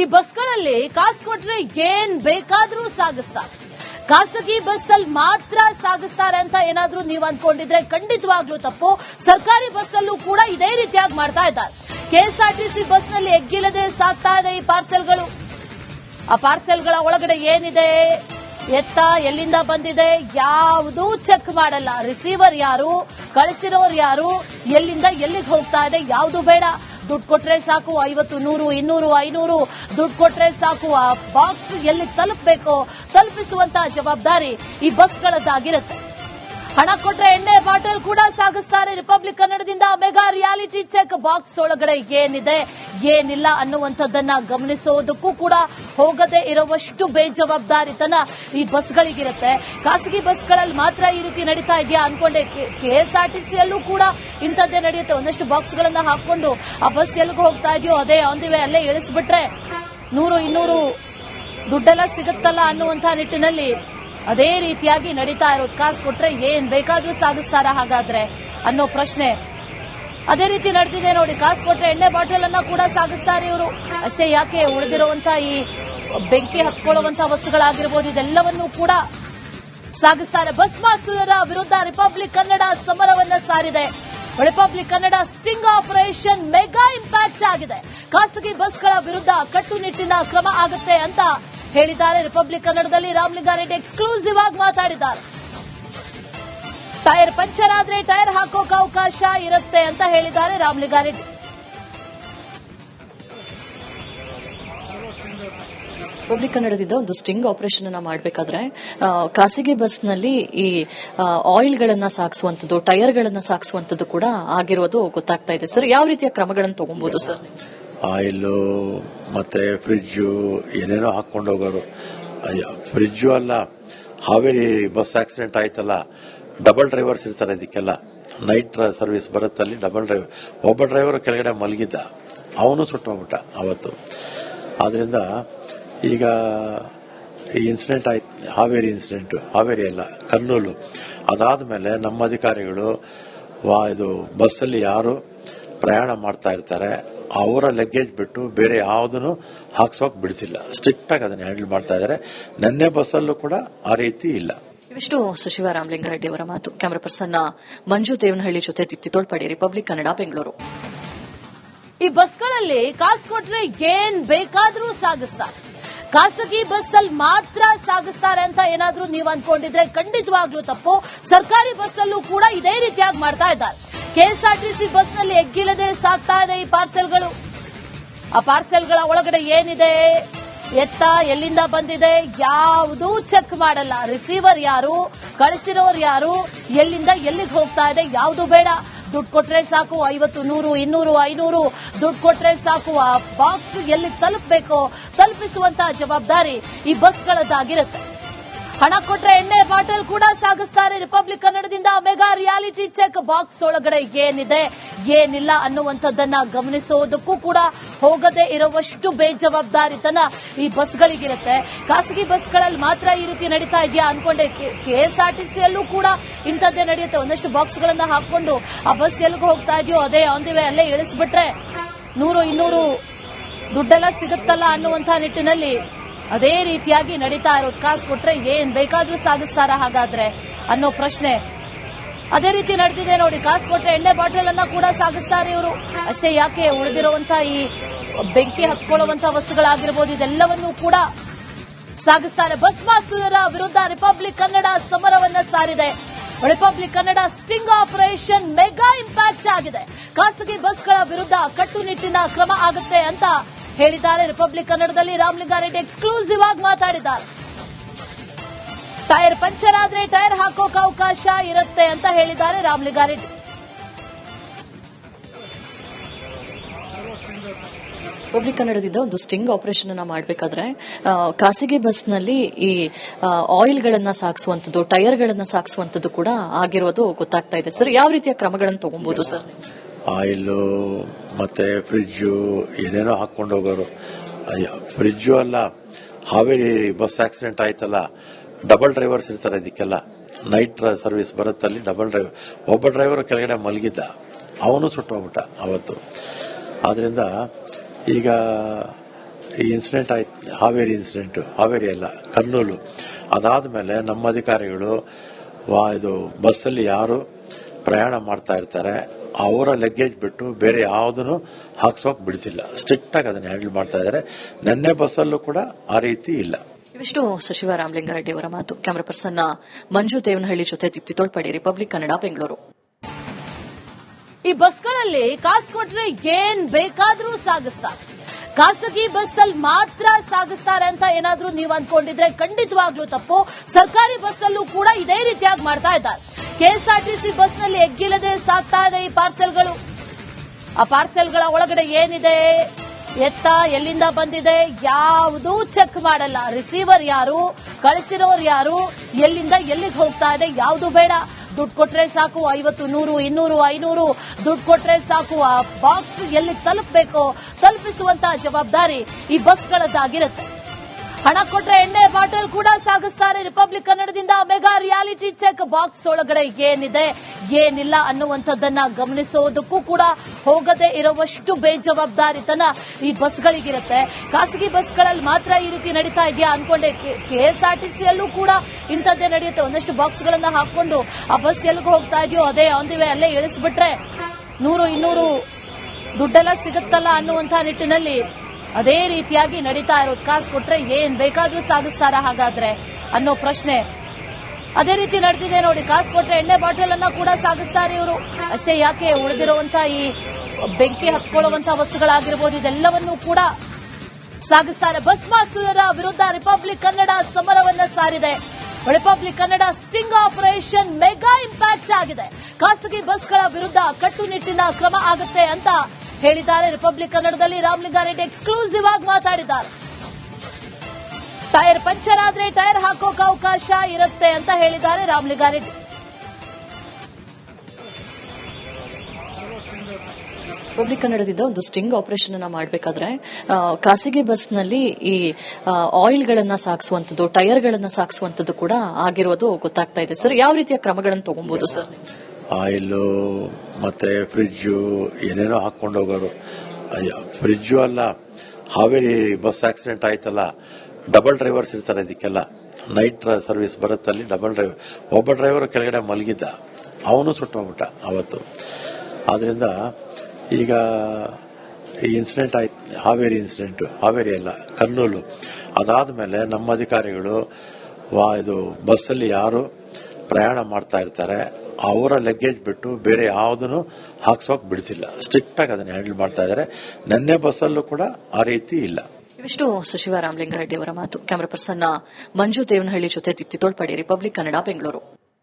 ಈ ಬಸ್ಗಳಲ್ಲಿ ಕಾಸು ಕೊಟ್ರೆ ಏನ್ ಬೇಕಾದ್ರೂ ಸಾಗಿಸ್ತಾರೆ. ಖಾಸಗಿ ಬಸ್ ಅಲ್ಲಿ ಮಾತ್ರ ಸಾಗಿಸ್ತಾರೆ ಅಂತ ಏನಾದ್ರೂ ನೀವು ಅನ್ಕೊಂಡಿದ್ರೆ ಖಂಡಿತವಾಗ್ಲೂ ತಪ್ಪು. ಸರ್ಕಾರಿ ಬಸ್ ಅಲ್ಲೂ ಕೂಡ ಇದೇ ರೀತಿಯಾಗಿ ಮಾಡ್ತಾ ಇದ್ದಾರೆ. ಕೆಎಸ್ಆರ್ಟಿಸಿ ಬಸ್ನಲ್ಲಿ ಎಗ್ಗಿಲ್ಲದೆ ಸಾಗ್ತಾ ಇದೆ ಈ ಪಾರ್ಸೆಲ್ಗಳು. ಆ ಪಾರ್ಸೆಲ್ಗಳ ಒಳಗಡೆ ಏನಿದೆ? ಎತ್ತ ಎಲ್ಲಿಂದ ಬಂದಿದೆ? ಯಾವುದೂ ಚೆಕ್ ಮಾಡಲ್ಲ. ರಿಸೀವರ್ ಯಾರು? ಕಳಿಸಿರೋರು ಯಾರು? ಎಲ್ಲಿಂದ ಎಲ್ಲಿಗೆ ಹೋಗ್ತಾ ಇದೆ? ಯಾವುದು ಬೇಡ. ದುಡ್ಡು ಕೊಟ್ರೆ ಸಾಕು, ಐವತ್ತು, ನೂರು, ಇನ್ನೂರು, ಐನೂರು, ದುಡ್ಡು ಕೊಟ್ರೆ ಸಾಕು. ಆ ಬಾಕ್ಸ್ ಎಲ್ಲಿ ತಲುಪಬೇಕು, ತಲುಪಿಸುವಂತಹ ಜವಾಬ್ದಾರಿ ಈ ಬಸ್ಗಳದ್ದಾಗಿರುತ್ತೆ ಹಣ ಕೊಟ್ರೆ ಎಣ್ಣೆ ಬಾಟಲ್ ಕೂಡ ಸಾಗಿಸ್ತಾರೆ ರಿಪಬ್ಲಿಕ್ ಕನ್ನಡದಿಂದ ಮೆಗಾ ರಿಯಾಲಿಟಿ ಚೆಕ್ ಬಾಕ್ಸ್ ಒಳಗಡೆ ಏನಿದೆ, ಏನಿಲ್ಲ ಅನ್ನುವಂಥದ್ದನ್ನ ಗಮನಿಸೋದಕ್ಕೂ ಕೂಡ ಹೋಗದೆ ಇರುವಷ್ಟು ಬೇಜವಾಬ್ದಾರಿತನ ಈ ಬಸ್ಗಳಿಗಿರುತ್ತೆ. ಖಾಸಗಿ ಬಸ್ಗಳಲ್ಲಿ ಮಾತ್ರ ಈ ರೀತಿ ನಡೀತಾ ಇದೆಯಾ ಅನ್ಕೊಂಡೆ ಕೆಎಸ್ಆರ್ಟಿಸಿಯಲ್ಲೂ ಕೂಡ ಇಂಥದ್ದೇ ನಡೆಯುತ್ತೆ. ಒಂದಷ್ಟು ಬಾಕ್ಸ್ಗಳನ್ನ ಹಾಕೊಂಡು ಆ ಬಸ್ ಎಲ್ಲಿಗೆ ಹೋಗ್ತಾ ಇದೆಯೋ ಅದೇ ಆನ್ ದಿ ಅಲ್ಲೇ ಇಳಿಸ್ಬಿಟ್ರೆ ನೂರು ಇನ್ನೂರು ದುಡ್ಡೆಲ್ಲ ಸಿಗುತ್ತಲ್ಲ ಅನ್ನುವಂತಹ ನಿಟ್ಟಿನಲ್ಲಿ ಅದೇ ರೀತಿಯಾಗಿ ನಡೀತಾ ಇರೋದು ಕಾಸು ಕೊಟ್ರೆ ಏನ್ ಬೇಕಾದ್ರೂ ಸಾಗಿಸ್ತಾರ ಹಾಗಾದ್ರೆ ಅನ್ನೋ ಪ್ರಶ್ನೆ. ಅದೇ ರೀತಿ ನಡೆದಿದೆ ನೋಡಿ, ಕಾಸು ಕೊಟ್ರೆ ಎಣ್ಣೆ ಬಾಟಲ್ ಅನ್ನ ಕೂಡ ಸಾಗಿಸ್ತಾರೆ ಇವರು. ಅಷ್ಟೇ ಯಾಕೆ ಉಳಿದಿರುವಂತ ಈ ಬೆಂಕಿ ಹತ್ಕೊಳ್ಳುವಂತ ವಸ್ತುಗಳಾಗಿರ್ಬೋದು, ಇದೆಲ್ಲವನ್ನೂ ಕೂಡ ಸಾಗಿಸ್ತಾರೆ ಬಸ್ ಮಾಸ್ಟರ ವಿರುದ್ಧ ರಿಪಬ್ಲಿಕ್ ಕನ್ನಡ ಸಮರವನ್ನ ಸಾರಿದೆ. Republic Kannada sting operation mega impact ಆಗಿದೆ. ಖಾಸಗಿ ಬಸ್ಗಳ ವಿರುದ್ಧ ಕಟ್ಟುನಿಟ್ಟಿನ ಕ್ರಮ ಆಗುತ್ತೆ ಅಂತ ಹೇಳಿದ್ದಾರೆ. ರಿಪಬ್ಲಿಕ್ ಕನ್ನಡದಲ್ಲಿ ರಾಮಲಿಂಗಾರೆಡ್ಡಿ ಎಕ್ಸ್ಕ್ಲೂಸಿವ್ ಆಗಿ ಮಾತಾಡಿದ್ದಾರೆ. ಟೈರ್ ಪಂಚರ್ ಆದ್ರೆ ಟೈರ್ ಹಾಕೋಕೆ ಅವಕಾಶ ಇರುತ್ತೆ ಅಂತ ಹೇಳಿದ್ದಾರೆ ರಾಮಲಿಂಗಾರೆಡ್ಡಿ ರಿಪಬ್ಲಿಕ್ ಕನ್ನಡದಿಂದ ಒಂದು ಸ್ಟಿಂಗ್ ಆಪರೇಷನ್ ಅನ್ನ ಮಾಡಬೇಕಾದ್ರೆ ಖಾಸಗಿ ಬಸ್ನಲ್ಲಿ ಈ ಆಯಿಲ್ ಗಳನ್ನ ಟೈರ್ಗಳನ್ನ ಟೈರ್ ಗಳನ್ನ ಸಾಗಿಸುವಂತದ್ದು ಕೂಡ ಆಗಿರೋದು ಗೊತ್ತಾಗ್ತಾ ಇದೆ. ಸರ್ ಯಾವ ರೀತಿಯ ಕ್ರಮಗಳನ್ನು ತಗೊಬಹುದು ಸರ್? ಆಯಿಲು ಮತ್ತೆ ಫ್ರಿಜ್ಜು ಏನೇನೋ ಹಾಕೊಂಡು ಹೋಗೋರು. ಫ್ರಿಜ್ಜು ಅಲ್ಲ, ಹಾವೇರಿ ಬಸ್ ಆಕ್ಸಿಡೆಂಟ್ ಆಯ್ತಲ್ಲ, ಡಬಲ್ ಡ್ರೈವರ್ಸ್ ಇರ್ತಾರೆ ಇದಕ್ಕೆಲ್ಲ. ನೈಟ್ ಸರ್ವಿಸ್ ಬರುತ್ತೆ ಅಲ್ಲಿ, ಡಬಲ್ ಡ್ರೈವರ್. ಒಬ್ಬ ಡ್ರೈವರ್ ಕೆಳಗಡೆ ಮಲಗಿದ್ದ. ಅವನು ಸುಟ್ಟೋಗ್ಬಿಟ್ಟ ಅವತ್ತು. ಆದ್ರಿಂದ ಈಗ ಈ ಇನ್ಸಿಡೆಂಟ್ ಆಯ್ತು, ಹಾವೇರಿ ಇನ್ಸಿಡೆಂಟ್ ಹಾವೇರಿ ಅಲ್ಲ, ಕರ್ನೂಲು. ಅದಾದ್ಮೇಲೆ ನಮ್ಮ ಅಧಿಕಾರಿಗಳು, ವಾ, ಇದು ಬಸ್ಸಲ್ಲಿ ಯಾರು ಪ್ರಯಾಣ ಮಾಡ್ತಾ ಇರ್ತಾರೆ ಅವರ ಲಗೇಜ್ ಬಿಟ್ಟು ಬೇರೆ ಯಾವುದನ್ನು ಹಾಕ್ಸೋಕ್ ಬಿಡ್ತಿಲ್ಲ ಸ್ಟ್ರಿಕ್ಟ್ ಆಗಿ ಅದನ್ನ ಹ್ಯಾಂಡಲ್ ಮಾಡ್ತಾ ಇದ್ದಾರೆ. ನೆನ್ನೆ ಬಸ್ಸಲ್ಲೂ ಕೂಡ ಆ ರೀತಿ ಇಲ್ಲ. ಇವಿಷ್ಟು ಸಚಿವ ರಾಮಲಿಂಗಾರೆಡ್ಡಿ ಅವರ ಮಾತು. ಕ್ಯಾಮರಾ ಪರ್ಸನ್ ಮಂಜು ದೇವನಹಳ್ಳಿ ಜೊತೆ ದೀಪ್ತಿ ತೋಳ್ಪಡಿ ರಿಪಬ್ಲಿಕ್ ಕನ್ನಡ ಬೆಂಗಳೂರು ಈ ಬಸ್ಗಳಲ್ಲಿ ಕಾಸು ಕೊಟ್ರೆ ಏನ್ ಬೇಕಾದ್ರೂ ಸಾಗಿಸ್ತಾರೆ. ಖಾಸಗಿ ಬಸ್ ಅಲ್ಲಿ ಮಾತ್ರ ಸಾಗಿಸ್ತಾರೆ ಅಂತ ಏನಾದ್ರೂ ನೀವು ಅನ್ಕೊಂಡಿದ್ರೆ ಖಂಡಿತವಾಗ್ಲೂ ತಪ್ಪು. ಸರ್ಕಾರಿ ಬಸ್ ಅಲ್ಲೂ ಕೂಡ ಇದೇ ರೀತಿಯಾಗಿ ಮಾಡ್ತಾ ಇದ್ದಾರೆ. ಕೆಎಸ್ಆರ್ಟಿಸಿ ಬಸ್ನಲ್ಲಿ ಎಗ್ಗಿಲ್ಲದೆ ಸಾಗ್ತಾ ಇದೆ ಈ ಪಾರ್ಸೆಲ್ಗಳು. ಆ ಪಾರ್ಸೆಲ್ಗಳ ಒಳಗಡೆ ಏನಿದೆ? ಎತ್ತ ಎಲ್ಲಿಂದ ಬಂದಿದೆ? ಯಾವುದೂ ಚೆಕ್ ಮಾಡಲ್ಲ. ರಿಸೀವರ್ ಯಾರು? ಕಳಿಸಿರೋರು ಯಾರು? ಎಲ್ಲಿಂದ ಎಲ್ಲಿಗೆ ಹೋಗ್ತಾ ಇದೆ? ಯಾವುದು ಬೇಡ. ದುಡ್ಡು ಕೊಟ್ರೆ ಸಾಕು. ಐವತ್ತು, ನೂರು, ಇನ್ನೂರು, ಐನೂರು. ದುಡ್ಡು ಕೊಟ್ರೆ ಸಾಕು. ಆ ಬಾಕ್ಸ್ ಎಲ್ಲಿ ತಲುಪಬೇಕು, ತಲುಪಿಸುವಂತಹ ಜವಾಬ್ದಾರಿ ಈ ಬಸ್ಗಳದ್ದಾಗಿರುತ್ತೆ. ಹಣ ಕೊಟ್ರೆ ಎಣ್ಣೆ ಬಾಟಲ್ ಕೂಡ ಸಾಗಿಸ್ತಾರೆ ರಿಪಬ್ಲಿಕ್ ಕನ್ನಡದಿಂದ ಮೆಗಾ ರಿಯಾಲಿಟಿ ಚೆಕ್ ಬಾಕ್ಸ್ ಒಳಗಡೆ ಏನಿದೆ, ಏನಿಲ್ಲ ಅನ್ನುವಂಥದ್ದನ್ನ ಗಮನಿಸುವುದಕ್ಕೂ ಕೂಡ ಹೋಗದೆ ಇರುವಷ್ಟು ಬೇಜವಾಬ್ದಾರಿತನ ಈ ಬಸ್ಗಳಿಗಿರುತ್ತೆ. ಖಾಸಗಿ ಬಸ್ಗಳಲ್ಲಿ ಮಾತ್ರ ಈ ರೀತಿ ನಡೀತಾ ಇದೆಯಾ ಅನ್ಕೊಂಡೆ ಕೆಎಸ್ಆರ್ಟಿಸಿಯಲ್ಲೂ ಕೂಡ ಇಂಥದ್ದೇ ನಡೆಯುತ್ತೆ. ಒಂದಷ್ಟು ಬಾಕ್ಸ್ಗಳನ್ನ ಹಾಕೊಂಡು ಆ ಬಸ್ ಎಲ್ಲಿಗೂ ಹೋಗ್ತಾ ಇದೆಯೋ ಅದೇ ಆನ್ ಅಲ್ಲೇ ಇಳಿಸ್ಬಿಟ್ರೆ ನೂರು ಇನ್ನೂರು ದುಡ್ಡೆಲ್ಲ ಸಿಗುತ್ತಲ್ಲ ಅನ್ನುವಂತಹ ನಿಟ್ಟಿನಲ್ಲಿ ಅದೇ ರೀತಿಯಾಗಿ ನಡೀತಾ ಇರೋದು. ಕಾಸು ಕೊಟ್ರೆ ಏನ್ ಬೇಕಾದ್ರೂ ಸಾಗಿಸ್ತಾರ ಹಾಗಾದ್ರೆ ಅನ್ನೋ ಪ್ರಶ್ನೆ. ಅದೇ ರೀತಿ ನಡೆದಿದೆ ನೋಡಿ, ಕಾಸು ಕೊಟ್ರೆ ಎಣ್ಣೆ ಬಾಟಲ್ ಅನ್ನ ಕೂಡ ಸಾಗಿಸ್ತಾರೆ ಇವರು. ಅಷ್ಟೇ ಯಾಕೆ ಉಳಿದಿರುವಂತ ಈ ಬೆಂಕಿ ಹತ್ಕೊಳ್ಳುವಂತಹ ವಸ್ತುಗಳಾಗಿರ್ಬೋದು, ಇದೆಲ್ಲವನ್ನೂ ಕೂಡ ಸಾಗಿಸ್ತಾರೆ ಬಸ್ ಮಾಸ್ತರ ವಿರುದ್ಧ ರಿಪಬ್ಲಿಕ್ ಕನ್ನಡ ಸಮರವನ್ನ ಸಾರಿದೆ. Republic Kannada sting operation mega impact ಆಗಿದೆ. ಖಾಸಗಿ ಬಸ್ಗಳ ವಿರುದ್ಧ ಕಟ್ಟುನಿಟ್ಟಿನ ಕ್ರಮ ಆಗುತ್ತೆ ಅಂತ ಹೇಳಿದ್ದಾರೆ. ರಿಪಬ್ಲಿಕ್ ಕನ್ನಡದಲ್ಲಿ ರಾಮಲಿಂಗಾರೆಡ್ಡಿ ಎಕ್ಸ್ಕ್ಲೂಸಿವ್ ಆಗಿ ಮಾತಾಡಿದ್ದಾರೆ. ಟೈರ್ ಪಂಚರ್ ಆದ್ರೆ ಟೈರ್ ಹಾಕೋಕೆ ಅವಕಾಶ ಇರುತ್ತೆ ಅಂತ ಹೇಳಿದ್ದಾರೆ ರಾಮಲಿಂಗಾರೆಡ್ಡಿ ಪಬ್ಲಿಕ್ ಕನ್ನಡದಿಂದ ಒಂದು ಸ್ಟಿಂಗ್ ಆಪರೇಷನ್ ಅನ್ನ ಮಾಡಬೇಕಾದ್ರೆ ಖಾಸಗಿ ಬಸ್ನಲ್ಲಿ ಈ ಆಯಿಲ್ಗಳನ್ನ ಸಾಗಿಸುವಂಥದ್ದು ಟೈರ್ಗಳನ್ನ ಟೈರ್ ಗಳನ್ನ ಸಾಗಿಸುವಂತದ್ದು ಕೂಡ ಆಗಿರೋದು ಗೊತ್ತಾಗ್ತಾ ಇದೆ. ಸರ್, ಯಾವ ರೀತಿಯ ಕ್ರಮಗಳನ್ನು ತಗೊಬಹುದು ಸರ್? ಆಯಿಲು, ಮತ್ತೆ ಫ್ರಿಜ್ಜು, ಏನೇನೋ ಹಾಕೊಂಡು ಹೋಗೋರು. ಫ್ರಿಜ್ಜು ಅಲ್ಲ, ಹಾವೇರಿ ಬಸ್ ಆಕ್ಸಿಡೆಂಟ್ ಆಯ್ತಲ್ಲ, ಡಬಲ್ ಡ್ರೈವರ್ಸ್ ಇರ್ತಾರೆ ಇದಕ್ಕೆಲ್ಲ. ನೈಟ್ ಸರ್ವಿಸ್ ಬರುತ್ತಲ್ಲಿ ಡಬಲ್ ಡ್ರೈವರ್ ಒಬ್ಬ ಡ್ರೈವರ್ ಕೆಳಗಡೆ ಮಲಗಿದ್ದ. ಅವನು ಸುಟ್ಟೋಗ್ಬಿಟ್ಟ ಅವತ್ತು. ಆದ್ದರಿಂದ ಈಗ ಈ ಇನ್ಸಿಡೆಂಟ್ ಆಯ್ತು ಹಾವೇರಿ ಇನ್ಸಿಡೆಂಟ್ ಹಾವೇರಿ ಅಲ್ಲ, ಕರ್ನೂಲು. ಅದಾದ ಮೇಲೆ ನಮ್ಮ ಅಧಿಕಾರಿಗಳು, ವಾ, ಇದು ಬಸ್ಸಲ್ಲಿ ಯಾರು ಪ್ರಯಾಣ ಮಾಡ್ತಾ ಇರ್ತಾರೆ ಅವರ ಲಗೇಜ್ ಬಿಟ್ಟು ಬೇರೆ ಯಾವುದನ್ನು ಹಾಕ್ಸೋಕ್ ಬಿಡ್ತಿಲ್ಲ. ಸ್ಟ್ರಿಕ್ಟ್ ಆಗಿ ಅದನ್ನ ಹ್ಯಾಂಡಲ್ ಮಾಡ್ತಾ ಇದ್ದಾರೆ ನೆನ್ನೆ ಬಸ್ಸಲ್ಲೂ ಕೂಡ ಆ ರೀತಿ ಇಲ್ಲ. ಇವಿಷ್ಟು ಸಚಿವ ರಾಮಲಿಂಗಾರೆಡ್ಡಿ ಅವರ ಮಾತು. ಕ್ಯಾಮರಾ ಪರ್ಸನ್ ಮಂಜು ದೇವನಹಳ್ಳಿ ಜೊತೆ ದೀಪ್ತಿ ತೋಳ್ಪಡಿ ರಿಪಬ್ಲಿಕ್ ಕನ್ನಡ ಬೆಂಗಳೂರು ಈ ಬಸ್ಗಳಲ್ಲಿ ಕಾಸು ಕೊಟ್ರೆ ಏನ್ ಬೇಕಾದ್ರೂ ಸಾಗಿಸ್ತಾರೆ ಖಾಸಗಿ ಬಸ್ ಅಲ್ಲಿ ಮಾತ್ರ ಸಾಗಿಸ್ತಾರೆ ಅಂತ ಏನಾದ್ರೂ ನೀವು ಅನ್ಕೊಂಡಿದ್ರೆ ಖಂಡಿತವಾಗ್ಲೂ ತಪ್ಪು. ಸರ್ಕಾರಿ ಬಸ್ ಅಲ್ಲೂ ಕೂಡ ಇದೇ ರೀತಿಯಾಗಿ ಮಾಡ್ತಾ ಇದ್ದಾರೆ. ಕೆಎಸ್ಆರ್ಟಿಸಿ ಬಸ್ನಲ್ಲಿ ಎಗ್ಗಿಲ್ಲದೆ ಸಾಗ್ತಾ ಇದೆ ಈ ಪಾರ್ಸೆಲ್ಗಳು. ಆ ಪಾರ್ಸೆಲ್ಗಳ ಒಳಗಡೆ ಏನಿದೆ? ಎತ್ತ ಎಲ್ಲಿಂದ ಬಂದಿದೆ? ಯಾವುದೂ ಚೆಕ್ ಮಾಡಲ್ಲ. ರಿಸೀವರ್ ಯಾರು? ಕಳಿಸಿರೋರು ಯಾರು? ಎಲ್ಲಿಂದ ಎಲ್ಲಿಗೆ ಹೋಗ್ತಾ ಇದೆ? ಯಾವುದು ಬೇಡ. ದುಡ್ಡು ಕೊಟ್ರೆ ಸಾಕು, ಐವತ್ತು, ನೂರು, ಇನ್ನೂರು, ಐನೂರು. ದುಡ್ಡು ಕೊಟ್ರೆ ಸಾಕು. ಆ ಬಾಕ್ಸ್ ಎಲ್ಲಿ ತಲುಪಬೇಕು, ತಲುಪಿಸುವಂತಹ ಜವಾಬ್ದಾರಿ ಈ ಬಸ್ಗಳದ್ದಾಗಿರುತ್ತೆ. ಹಣ ಕೊಟ್ರೆ ಎಣ್ಣೆ ಬಾಟಲ್ ಕೂಡ ಸಾಗಿಸ್ತಾರೆ ರಿಪಬ್ಲಿಕ್ ಕನ್ನಡದಿಂದ ಮೆಗಾ ರಿಯಾಲಿಟಿ ಚೆಕ್ ಬಾಕ್ಸ್ ಒಳಗಡೆ ಏನಿದೆ, ಏನಿಲ್ಲ ಅನ್ನುವಂಥದ್ದನ್ನ ಗಮನಿಸೋದಕ್ಕೂ ಕೂಡ ಹೋಗದೆ ಇರುವಷ್ಟು ಬೇಜವಾಬ್ದಾರಿತನ ಈ ಬಸ್ಗಳಿಗಿರುತ್ತೆ. ಖಾಸಗಿ ಬಸ್ಗಳಲ್ಲಿ ಮಾತ್ರ ಈ ರೀತಿ ನಡೀತಾ ಇದೆಯಾ ಅನ್ಕೊಂಡೆ. ಕೆಎಸ್ಆರ್ಟಿಸಿಯಲ್ಲೂ ಕೂಡ ಇಂಥದ್ದೇ ನಡೆಯುತ್ತೆ. ಒಂದಷ್ಟು ಬಾಕ್ಸ್ಗಳನ್ನ ಹಾಕೊಂಡು ಆ ಬಸ್ ಎಲ್ಲಿಗೂ ಹೋಗ್ತಾ ಇದೆಯೋ ಅದೇ ಆನ್ ವೇ ಅಲ್ಲೇ ಇಳಿಸ್ಬಿಟ್ರೆ ನೂರು ಇನ್ನೂರು ದುಡ್ಡೆಲ್ಲ ಸಿಗುತ್ತಲ್ಲ ಅನ್ನುವಂತಹ ನಿಟ್ಟಿನಲ್ಲಿ ಅದೇ ರೀತಿಯಾಗಿ ನಡೀತಾ ಇರೋದು. ಕಾಸು ಕೊಟ್ರೆ ಏನ್ ಬೇಕಾದ್ರೂ ಸಾಗಿಸ್ತಾರ ಹಾಗಾದ್ರೆ ಅನ್ನೋ ಪ್ರಶ್ನೆ. ಅದೇ ರೀತಿ ನಡೆದಿದೆ ನೋಡಿ, ಕಾಸು ಕೊಟ್ರೆ ಎಣ್ಣೆ ಬಾಟಲ್ ಅನ್ನ ಕೂಡ ಸಾಗಿಸ್ತಾರೆ ಇವರು. ಅಷ್ಟೇ ಯಾಕೆ ಉಳಿದಿರುವಂತ ಈ ಬೆಂಕಿ ಹತ್ಕೊಳ್ಳುವಂತಹ ವಸ್ತುಗಳಾಗಿರ್ಬೋದು, ಇದೆಲ್ಲವನ್ನೂ ಕೂಡ ಸಾಗಿಸ್ತಾರೆ ಬಸ್ ಮಾಸ್ಟರ್ ವಿರುದ್ಧ ರಿಪಬ್ಲಿಕ್ ಕನ್ನಡ ಸಮರವನ್ನ ಸಾರಿದೆ. Republic Kannada sting operation mega impact ಆಗಿದೆ. ಖಾಸಗಿ ಬಸ್ಗಳ ವಿರುದ್ಧ ಕಟ್ಟುನಿಟ್ಟಿನ ಕ್ರಮ ಆಗುತ್ತೆ ಅಂತ ಹೇಳಿದ್ದಾರೆ ರಿಪಬ್ಲಿಕ್ ಕನ್ನಡದಲ್ಲಿ ರಾಮಲಿಂಗಾರೆಡ್ಡಿ ಎಕ್ಸ್ಕ್ಲೂಸಿವ್ ಆಗಿ ಮಾತಾಡಿದ್ದಾರೆ. ಟೈರ್ ಪಂಚರ್ ಆದ್ರೆ ಟೈರ್ ಹಾಕೋಕೆ ಅವಕಾಶ ಇರುತ್ತೆ ಅಂತ ಹೇಳಿದ್ದಾರೆ ರಾಮಲಿಂಗಾರೆಡ್ಡಿ ರಿಪಬ್ಲಿಕ್ ಕನ್ನಡದಿಂದ ಒಂದು ಸ್ಟಿಂಗ್ ಆಪರೇಷನ್ ಅನ್ನ ಮಾಡಬೇಕಾದ್ರೆ ಖಾಸಗಿ ಬಸ್ನಲ್ಲಿ ಈ ಆಯಿಲ್ಗಳನ್ನ ಟೈರ್ ಟೈರ್ಗಳನ್ನ ಸಾಗಿಸುವಂಥದ್ದು ಕೂಡ ಆಗಿರೋದು ಗೊತ್ತಾಗ್ತಾ ಇದೆ. ಸರ್, ಯಾವ ರೀತಿಯ ಕ್ರಮಗಳನ್ನು ತಗೊಬಹುದು ಸರ್ ಆಯಿಲು, ಮತ್ತೆ ಫ್ರಿಜ್ಜು, ಏನೇನೋ ಹಾಕೊಂಡು ಹೋಗೋರು. ಫ್ರಿಜ್ಜು ಅಲ್ಲ, ಹಾವೇರಿ ಬಸ್ ಆಕ್ಸಿಡೆಂಟ್ ಆಯ್ತಲ್ಲ, ಡಬಲ್ ಡ್ರೈವರ್ಸ್ ಇರ್ತಾರೆ ಇದಕ್ಕೆಲ್ಲ. ನೈಟ್ ಸರ್ವಿಸ್ ಬರುತ್ತಲ್ಲಿ ಡಬಲ್ ಡ್ರೈವರ್. ಒಬ್ಬ ಡ್ರೈವರ್ ಕೆಳಗಡೆ ಮಲಗಿದ್ದ, ಅವನು ಸುಟ್ಟೋಗ್ಬಿಟ್ಟ ಅವತ್ತು. ಆದ್ರಿಂದ ಈಗ ಈ ಇನ್ಸಿಡೆಂಟ್ ಆಯ್ತು. ಹಾವೇರಿ ಇನ್ಸಿಡೆಂಟ್ ಹಾವೇರಿ ಅಲ್ಲ, ಕರ್ನೂಲು. ಅದಾದ ಮೇಲೆ ನಮ್ಮ ಅಧಿಕಾರಿಗಳು, ವಾ, ಇದು ಬಸ್ಸಲ್ಲಿ ಯಾರು ಪ್ರಯಾಣ ಮಾಡ್ತಾ ಇರ್ತಾರೆ, ಅವರ ಲಗೇಜ್ ಬಿಟ್ಟು ಬೇರೆ ಯಾವುದನ್ನು ಹಾಕ್ಸೋಕ್ ಬಿಡ್ತಿಲ್ಲ ಸ್ಟ್ರಿಕ್ಟ್ ಆಗಿ ಅದನ್ನ ಹ್ಯಾಂಡಲ್ ಮಾಡ್ತಾ ಇದ್ದಾರೆ. ನೆನ್ನೆ ಬಸ್ಸಲ್ಲೂ ಕೂಡ ಆ ರೀತಿ ಇಲ್ಲ. ಇವಿಷ್ಟು ಸಚಿವ ರಾಮಲಿಂಗಾರೆಡ್ಡಿ ಅವರ ಮಾತು. ಕ್ಯಾಮರಾ ಪರ್ಸನ್ ಮಂಜು ದೇವನಹಳ್ಳಿ ಜೊತೆ ದೀಪ್ತಿ ತೋಳ್ಪಡಿ ರಿಪಬ್ಲಿಕ್ ಕನ್ನಡ ಬೆಂಗಳೂರು